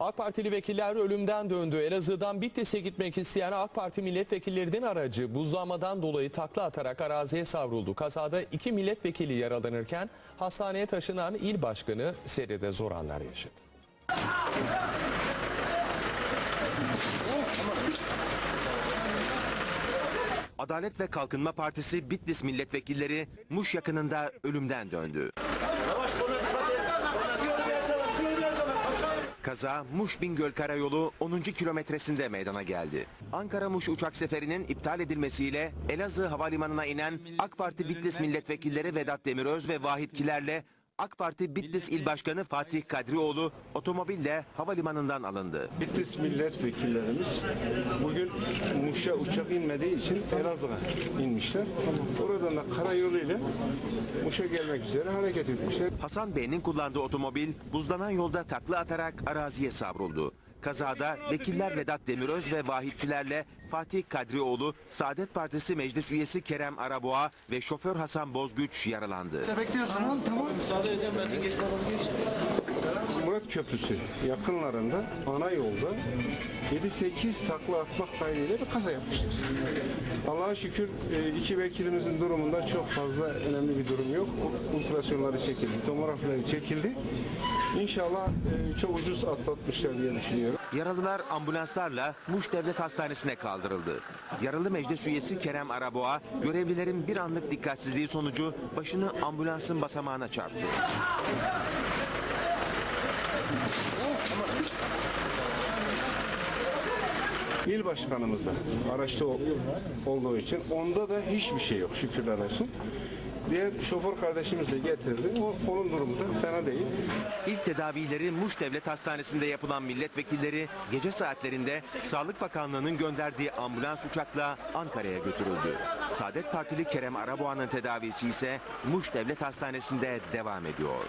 AK Partili vekiller ölümden döndü. Elazığ'dan Bitlis'e gitmek isteyen AK Parti milletvekillerinin aracı buzlanmadan dolayı takla atarak araziye savruldu. Kazada iki milletvekili yaralanırken hastaneye taşınan il başkanı seride zor anlar yaşadı. Adalet ve Kalkınma Partisi Bitlis milletvekilleri Muş yakınında ölümden döndü. Kaza Muş Bingöl Karayolu 10. kilometresinde meydana geldi. Ankara-Muş uçak seferinin iptal edilmesiyle Elazığ Havalimanı'na inen AK Parti Bitlis milletvekilleri Vedat Demiröz ve Vahit Kiler'le AK Parti Bitlis İl Başkanı Fatih Kadrioğlu otomobille havalimanından alındı. Bitlis milletvekillerimiz bugün Muş'a uçak inmediği için Elazığ'a inmişler. Oradan da karayolu ile Muş'a gelmek üzere hareket etmişler. Hasan Bey'in kullandığı otomobil buzlanan yolda takla atarak araziye savruldu. Kazada vekiller Vedat Demiröz ve Vahitlilerle Fatih Kadrioğlu, Saadet Partisi meclis üyesi Kerem Araboğa ve şoför Hasan Bozgüç yaralandı. Bekliyorsun. Tamam. Murat Köprüsü yakınlarında ana yolda 7-8 takla atmak kaydıyla bir kaza yapmışlar. Allah'a şükür e, iki vekilimizin durumunda çok fazla önemli bir durum yok. Ultrasyonları çekildi, tomografileri çekildi. İnşallah e, çok ucuz atlatmışlar diye düşünüyorum. Yaralılar ambulanslarla Muş Devlet Hastanesi'ne kaldırıldı. Yaralı meclis üyesi Kerem Araboğa, görevlilerin bir anlık dikkatsizliği sonucu başını ambulansın basamağına çarptı. İl başkanımız da araçta ol- olduğu için onda da hiçbir şey yok şükürler olsun. Diğer şoför kardeşimiz de getirdi. O, onun durumu da fena değil. İlk tedavileri Muş Devlet Hastanesi'nde yapılan milletvekilleri gece saatlerinde Sağlık Bakanlığı'nın gönderdiği ambulans uçakla Ankara'ya götürüldü. Saadet Partili Kerem Araboğa'nın tedavisi ise Muş Devlet Hastanesi'nde devam ediyor.